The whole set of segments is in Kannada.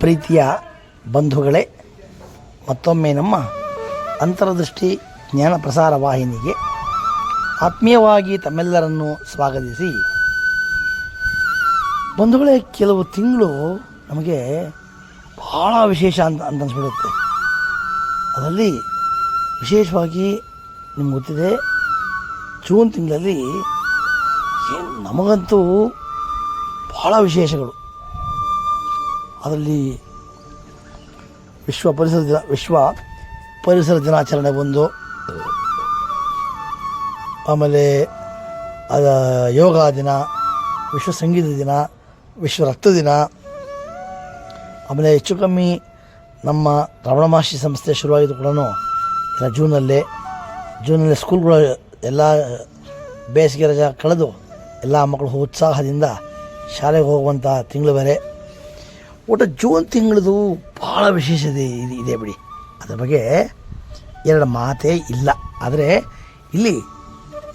ಪ್ರೀತಿಯ ಬಂಧುಗಳೇ, ಮತ್ತೊಮ್ಮೆ ನಮ್ಮ ಅಂತರದೃಷ್ಟಿ ಜ್ಞಾನ ಪ್ರಸಾರ ವಾಹಿನಿಗೆ ಆತ್ಮೀಯವಾಗಿ ತಮ್ಮೆಲ್ಲರನ್ನು ಸ್ವಾಗತಿಸಿ. ಬಂಧುಗಳೇ, ಕೆಲವು ತಿಂಗಳು ನಮಗೆ ಭಾಳ ವಿಶೇಷ ಅಂತ ಅಂತ ಅನ್ಸ್ಬಿಡುತ್ತೆ. ಅದರಲ್ಲಿ ವಿಶೇಷವಾಗಿ ನಿಮ್ಗೆ ಗೊತ್ತಿದೆ, ಜೂನ್ ತಿಂಗಳಲ್ಲಿ ನಮಗಂತೂ ಭಾಳ ವಿಶೇಷಗಳು. ಅದರಲ್ಲಿ ವಿಶ್ವ ಪರಿಸರ ದಿನ, ವಿಶ್ವ ಪರಿಸರ ದಿನಾಚರಣೆ ಒಂದು ಆಮೇಲೆ ಅದ ಯೋಗ ದಿನ, ವಿಶ್ವ ಸಂಗೀತ ದಿನ, ವಿಶ್ವ ರಕ್ತ ದಿನ, ಆಮೇಲೆ ಹೆಚ್ಚು ಕಮ್ಮಿ ನಮ್ಮ ರಮಣ ಮಹರ್ಷಿ ಸಂಸ್ಥೆ ಶುರುವಾಗಿದ್ದು ಕೂಡ ಎಲ್ಲ ಜೂನಲ್ಲೇ. ಜೂನಲ್ಲಿ ಸ್ಕೂಲ್ಗಳು ಎಲ್ಲ ಬೇಸಿಗೆ ರಜಾ ಕಳೆದು ಎಲ್ಲ ಮಕ್ಕಳು ಉತ್ಸಾಹದಿಂದ ಶಾಲೆಗೆ ಹೋಗುವಂಥ ತಿಂಗಳು ಬೇರೆ. ಒಟ್ಟು ಜೂನ್ ತಿಂಗಳದು ಭಾಳ ವಿಶೇಷತೆ ಇದೆ ಇದೆ ಬಿಡಿ. ಅದ್ರ ಬಗ್ಗೆ ಎರಡು ಮಾತೇ ಇಲ್ಲ. ಆದರೆ ಇಲ್ಲಿ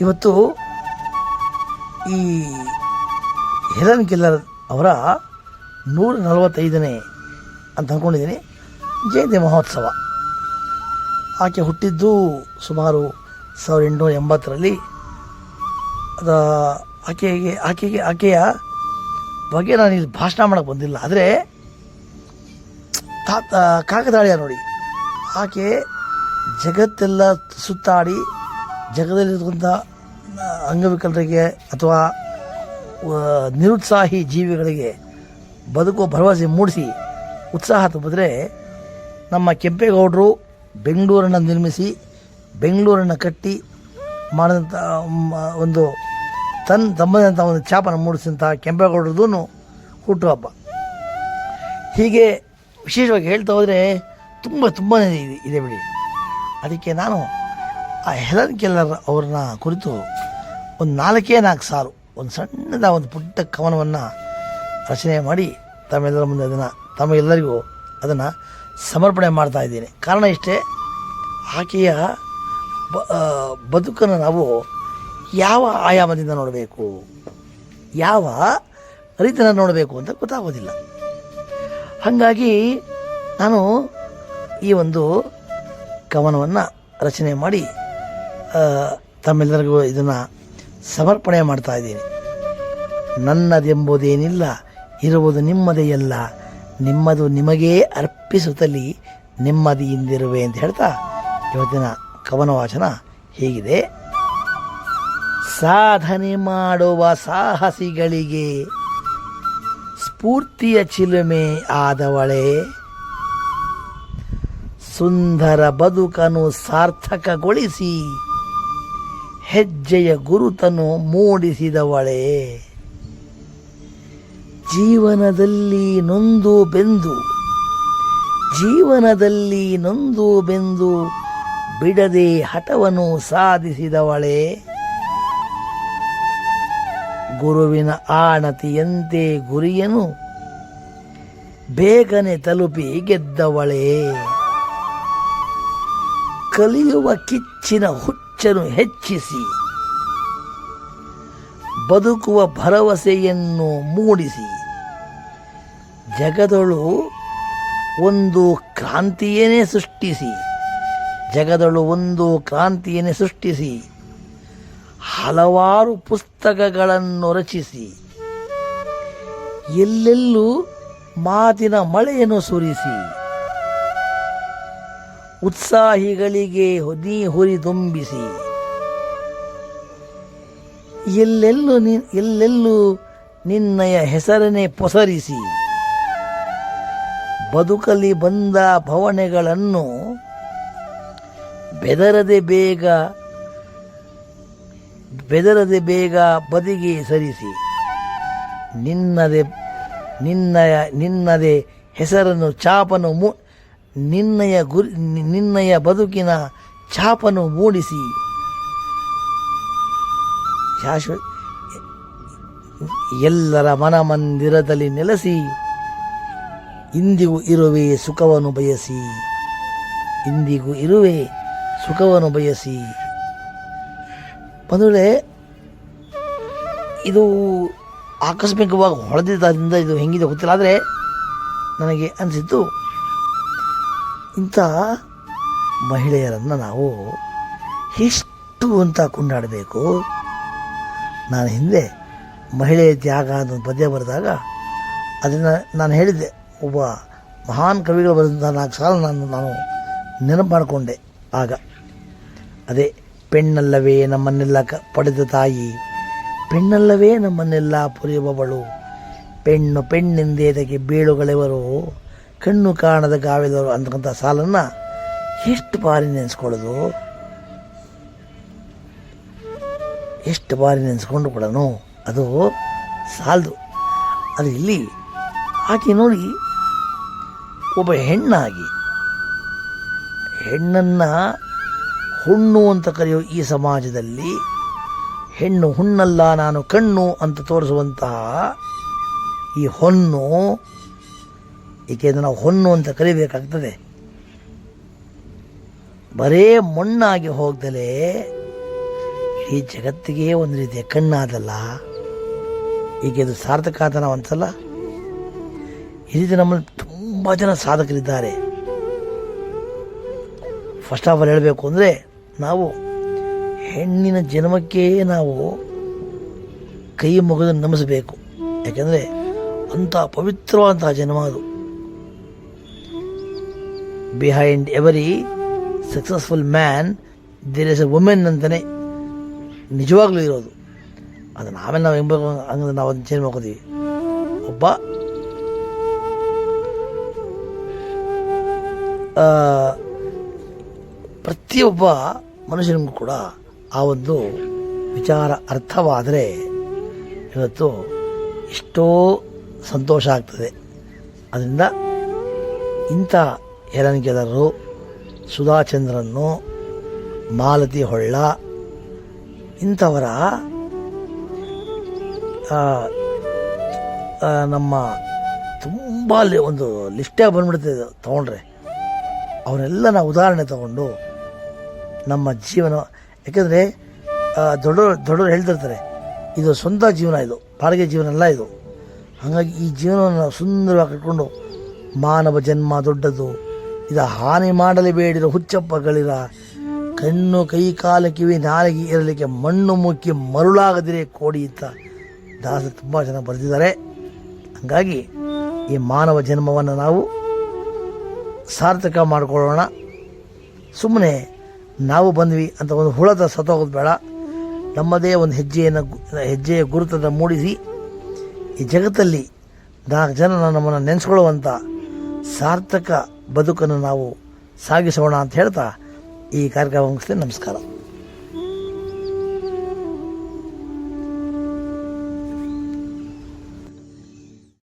ಇವತ್ತು ಈ ಹೆಲನ್ ಕಿಲ್ಲರ್ ಅವರ ನೂರ ನಲವತ್ತೈದನೇ ಅಂತ ಅಂದ್ಕೊಂಡಿದ್ದೀನಿ ಜಯಂತಿ ಮಹೋತ್ಸವ. ಆಕೆ ಹುಟ್ಟಿದ್ದು ಸುಮಾರು ಸಾವಿರದ ಎಂಟುನೂರ ಎಂಬತ್ತರಲ್ಲಿ. ಅದ ಆಕೆಗೆ ಆಕೆಗೆ, ಆಕೆಯ ಬಗ್ಗೆ ನಾನು ಇಲ್ಲಿ ಭಾಷಣ ಮಾಡೋಕ್ಕೆ ಬಂದಿಲ್ಲ. ಆದರೆ ತಾತ ಕಾಕತಾಳಿಯ ನೋಡಿ. ಆಕೆ ಜಗತ್ತೆಲ್ಲ ಸುತ್ತಾಡಿ ಜಗದಲ್ಲಿರುವಂಥ ಅಂಗವಿಕಲರಿಗೆ ಅಥವಾ ನಿರುತ್ಸಾಹಿ ಜೀವಿಗಳಿಗೆ ಬದುಕುವ ಭರವಸೆ ಮೂಡಿಸಿ, ಉತ್ಸಾಹ ತುಂಬಿದ್ರೆ ನಮ್ಮ ಕೆಂಪೇಗೌಡರು ಬೆಂಗಳೂರನ್ನು ನಿರ್ಮಿಸಿ, ಬೆಂಗಳೂರನ್ನು ಕಟ್ಟಿ ಮಾಡಿದಂಥ ಒಂದು ತನ್ನ ತಮ್ಮದಂಥ ಒಂದು ಚಾಪನ ಮೂಡಿಸಿದಂಥ ಕೆಂಪೇಗೌಡರದೂ ಹುಟ್ಟುಹಬ್ಬ ಹೀಗೆ ವಿಶೇಷವಾಗಿ ಹೇಳ್ತಾ ಹೋದರೆ ತುಂಬ ತುಂಬಾ ಇದೆ ಬಿಡಿ. ಅದಕ್ಕೆ ನಾನು ಆ ಹೆಲನ್ ಕೆಲ್ಲರ್ ಅವ್ರನ್ನ ಕುರಿತು ಒಂದು ನಾಲ್ಕೇ ನಾಲ್ಕು ಸಾಲು ಒಂದು ಸಣ್ಣದ ಒಂದು ಪುಟ್ಟ ಕವನವನ್ನು ರಚನೆ ಮಾಡಿ ತಮ್ಮೆಲ್ಲರ ಮುಂದೆ ಅದನ್ನು ತಮಗೆಲ್ಲರಿಗೂ ಅದನ್ನು ಸಮರ್ಪಣೆ ಮಾಡ್ತಾ ಇದ್ದೀನಿ. ಕಾರಣ ಇಷ್ಟೇ, ಆಕೆಯ ಬದುಕನ್ನು ನಾವು ಯಾವ ಆಯಾಮದಿಂದ ನೋಡಬೇಕು? ಯಾವ ರೀತಿಯನ್ನು ನೋಡಬೇಕು ಅಂತ ಗೊತ್ತಾಗೋದಿಲ್ಲ. ಹಾಗಾಗಿ ನಾನು ಈ ಒಂದು ಕವನವನ್ನು ರಚನೆ ಮಾಡಿ ತಮ್ಮೆಲ್ಲರಿಗೂ ಇದನ್ನು ಸಮರ್ಪಣೆ ಮಾಡ್ತಾ ಇದ್ದೀನಿ. ನನ್ನದೆಂಬುದೇನಿಲ್ಲ, ಇರುವುದು ನಿಮ್ಮದೇ ಎಲ್ಲ ನಿಮ್ಮದು ನಿಮಗೇ ಅರ್ಪಿಸುತ್ತಲಿ ನೆಮ್ಮದಿಯಿಂದಿರುವೆ ಅಂತ ಹೇಳ್ತಾ ಇವತ್ತಿನ ಕವನ ವಾಚನ ಹೀಗಿದೆ. ಸಾಧನೆ ಮಾಡುವ ಸಾಹಸಿಗಳಿಗೆ ಸ್ಫೂರ್ತಿಯ ಚಿಲುಮೆ ಆದವಳೆ. ಸುಂದರ ಬದುಕನ್ನು ಸಾರ್ಥಕಗೊಳಿಸಿ, ಹೆಜ್ಜೆಯ ಗುರುತನು ಮೂಡಿಸಿದವಳೆ. ಜೀವನದಲ್ಲಿ ನೊಂದು ಬೆಂದು, ಜೀವನದಲ್ಲಿ ನೊಂದು ಬೆಂದು ಬಿಡದೆ ಹಠವನ್ನು ಸಾಧಿಸಿದವಳೆ. ಗುರುವಿನ ಆಣತಿಯಂತೆ ಗುರಿಯನು ಬೇಗನೆ ತಲುಪಿ ಗೆದ್ದವಳೆ. ಕಲಿಯುವ ಕಿಚ್ಚಿನ ಹುಚ್ಚನ್ನು ಹೆಚ್ಚಿಸಿ ಬದುಕುವ ಭರವಸೆಯನ್ನು ಮೂಡಿಸಿ. ಜಗದಳು ಒಂದು ಕ್ರಾಂತಿಯನ್ನೇ ಸೃಷ್ಟಿಸಿ. ಜಗದಳು ಒಂದು ಕ್ರಾಂತಿಯನ್ನೇ ಸೃಷ್ಟಿಸಿ. ಹಲವಾರು ಪುಸ್ತಕಗಳನ್ನು ರಚಿಸಿ. ಎಲ್ಲೆಲ್ಲೂ ಮಾತಿನ ಮಳೆಯನ್ನು ಸುರಿಸಿ. ಉತ್ಸಾಹಿಗಳಿಗೆ ಹೊದಿ ಹುರಿದುಂಬಿಸಿ ಎಲ್ಲೆಲ್ಲೂ ನಿ, ಎಲ್ಲೆಲ್ಲೂ ನಿನ್ನಯ ಹೆಸರನ್ನೇ ಪೊಸರಿಸಿ. ಬದುಕಲಿ ಬಂದ ಭವನೆಗಳನ್ನು ಬೆದರದೆ ಬೇಗ ಬೆದರದೆ ಬೇಗ ಬದಿಗೆ ಸರಿಸಿ. ನಿನ್ನದೆ, ನಿನ್ನಯ, ನಿನ್ನದೆ ಹೆಸರನ್ನು ಚಾಪನು ಮೂ, ನಿನ್ನಯ ಗುರಿ, ನಿನ್ನಯ ಬದುಕಿನ ಛಾಪನು ಮೂಡಿಸಿ. ಶಾಶ್ವತ ಎಲ್ಲರ ಮನ ಮಂದಿರದಲ್ಲಿ ನೆಲೆಸಿ. ಇಂದಿಗೂ ಇರುವೆ ಸುಖವನ್ನು ಬಯಸಿ. ಇಂದಿಗೂ ಇರುವೆ ಸುಖವನ್ನು ಬಯಸಿ. ಬಂಧುಗಳೇ ಇದು ಆಕಸ್ಮಿಕವಾಗಿ ಹೊಳೆದಿದ್ದರಿಂದ ಇದು ಹೆಂಗಿದೆ ಗೊತ್ತಿಲ್ಲ, ಆದರೆ ನನಗೆ ಅನಿಸಿದ್ದು ಇಂಥ ಮಹಿಳೆಯರನ್ನು ನಾವು ಇಷ್ಟು ಅಂತ ಕೊಂಡಾಡಬೇಕು? ನಾನು ಹಿಂದೆ ಮಹಿಳೆಯ ತ್ಯಾಗ ಅಂತ ಪದ್ಯ ಬರೆದಾಗ ಅದನ್ನು ನಾನು ಹೇಳಿದ್ದೆ. ಒಬ್ಬ ಮಹಾನ್ ಕವಿಗಳು ಬರೆದಂಥ ನಾಲ್ಕು ಸಾಲ ನಾನು ನಾನು ನೆನಪು ಮಾಡಿಕೊಂಡೆ ಆಗ. ಅದೇ ಪೆಣ್ಣಲ್ಲವೇ ನಮ್ಮನ್ನೆಲ್ಲ ಕ, ಪಡೆದ ತಾಯಿ. ಪೆಣ್ಣಲ್ಲವೇ ನಮ್ಮನ್ನೆಲ್ಲ ಪುರಿಯುವವಳು. ಪೆಣ್ಣು ಪೆಣ್ಣೆಂದೇದಕ್ಕೆ ಬೀಳುಗಳೆವರು. ಕಣ್ಣು ಕಾಣದ ಗಾವಿದವರು ಅಂತಕ್ಕಂಥ ಸಾಲನ್ನು ಎಷ್ಟು ಬಾರಿ ನೆನೆಸ್ಕೊಳ್ಳೋದು? ಎಷ್ಟು ಬಾರಿ ನೆನೆಸ್ಕೊಂಡು ಕೂಡ ಅದು ಸಾಲದು. ಅದು ಇಲ್ಲಿ ಆಕೆ ನೋಡಿ ಒಬ್ಬ ಹೆಣ್ಣಾಗಿ. ಹೆಣ್ಣನ್ನು ಹುಣ್ಣು ಅಂತ ಕರೆಯೋ ಈ ಸಮಾಜದಲ್ಲಿ ಹೆಣ್ಣು ಹುಣ್ಣಲ್ಲ, ನಾನು ಕಣ್ಣು ಅಂತ ತೋರಿಸುವಂತಹ ಈ ಹೊನ್ನು, ಏಕೆಂದರೆ ನಾವು ಹೊನ್ನು ಅಂತ ಕರಿಬೇಕಾಗ್ತದೆ. ಬರೇ ಮಣ್ಣಾಗಿ ಹೋಗ್ದಲೇ ಈ ಜಗತ್ತಿಗೆ ಒಂದು ರೀತಿಯ ಕಣ್ಣಾದಲ್ಲ. ಈಗ ಇದು ಸಾರ್ಥಕ ಆದ ನಾವು ಅನ್ಸಲ್ಲ ಈ ರೀತಿ ನಮ್ಮಲ್ಲಿ ತುಂಬ ಜನ ಸಾಧಕರಿದ್ದಾರೆ. ಫಸ್ಟ್ ಆಫ್ ಆಲ್ ಹೇಳಬೇಕು ಅಂದರೆ ನಾವು ಹೆಣ್ಣಿನ ಜನ್ಮಕ್ಕೆ ನಾವು ಕೈ ಮುಗಿದು ನಮಿಸಬೇಕು. ಯಾಕೆಂದರೆ ಅಂಥ ಪವಿತ್ರವಾದಂತಹ ಜನ್ಮ ಅದು. Behind every successful man there is a women ಅಂತಲೇ ನಿಜವಾಗ್ಲೂ ಇರೋದು. ಅದು ನಾವೇ ನಾವು ಹೆಂಬ ಹಂಗಂದ್ರೆ ನಾವು ಅದನ್ನು ಚೇಂಜ್ ಮಾಡ್ಕೋತೀವಿ. ಒಬ್ಬ ಆ, ಪ್ರತಿಯೊಬ್ಬ ಮನುಷ್ಯನಿಗೂ ಕೂಡ ಆ ಒಂದು ವಿಚಾರ ಅರ್ಥವಾದರೆ ಇವತ್ತು ಎಷ್ಟೋ ಸಂತೋಷ ಆಗ್ತದೆ. ಅದರಿಂದ ಇಂಥ ಹೆರನ್ಗೆದರರು ಸುಧಾಚಂದ್ರನ್ನು ಮಾಲತಿ ಹೊಳ್ಳ ಇಂಥವರ ನಮ್ಮ ತುಂಬ ಒಂದು ಲಿಸ್ಟೇ ಬಂದ್ಬಿಡ್ತದೆ ತೊಗೊಂಡ್ರೆ. ಅವನ್ನೆಲ್ಲ ನಾವು ಉದಾಹರಣೆ ತಗೊಂಡು ನಮ್ಮ ಜೀವನ. ಯಾಕೆಂದರೆ ದೊಡ್ಡವರು ದೊಡ್ಡವರು ಹೇಳ್ತಿರ್ತಾರೆ, ಇದು ಸ್ವಂತ ಜೀವನ ಇದು, ಬಾಡಿಗೆ ಜೀವನ ಅಲ್ಲ ಇದು. ಹಾಗಾಗಿ ಈ ಜೀವನವನ್ನು ನಾವು ಸುಂದರವಾಗಿ ಕಟ್ಕೊಂಡು, ಮಾನವ ಜನ್ಮ ದೊಡ್ಡದು, ಇದು ಹಾನಿ ಮಾಡಲಿ ಬೇಡಿರೋ ಹುಚ್ಚಪ್ಪಗಳಿರ, ಕಣ್ಣು ಕೈ ಕಾಲು ಕಿವಿ ನಾಲಿಗೆ ಇರಲಿಕ್ಕೆ ಮಣ್ಣು ಮುಕ್ಕಿ ಮರುಳಾಗದಿರೇ ಕೋಡಿ ಅಂತ ದಾಸ ತುಂಬ ಜನ ಬರೆದಿದ್ದಾರೆ. ಹಾಗಾಗಿ ಈ ಮಾನವ ಜನ್ಮವನ್ನು ನಾವು ಸಾರ್ಥಕ ಮಾಡಿಕೊಳ್ಳೋಣ. ಸುಮ್ಮನೆ ನಾವು ಬಂದ್ವಿ ಅಂತ ಒಂದು ಹುಳದ ಸತ್ತೋಗೋದು ಬೇಡ. ನಮ್ಮದೇ ಒಂದು ಹೆಜ್ಜೆಯನ್ನು ಹೆಜ್ಜೆಯ ಗುರುತನ್ನು ಮೂಡಿಸಿ, ಈ ಜಗತ್ತಲ್ಲಿ ನಾಲ್ಕು ಜನ ನಮ್ಮನ್ನು ನೆನೆಸ್ಕೊಳ್ಳುವಂಥ ಸಾರ್ಥಕ ಬದುಕನ್ನು ನಾವು ಸಾಗಿಸೋಣ ಅಂತ ಹೇಳ್ತಾ ಈ ಕಾರ್ಯಕ್ರಮ ಮುಗಿಸ್ತೇನೆ. ನಮಸ್ಕಾರ.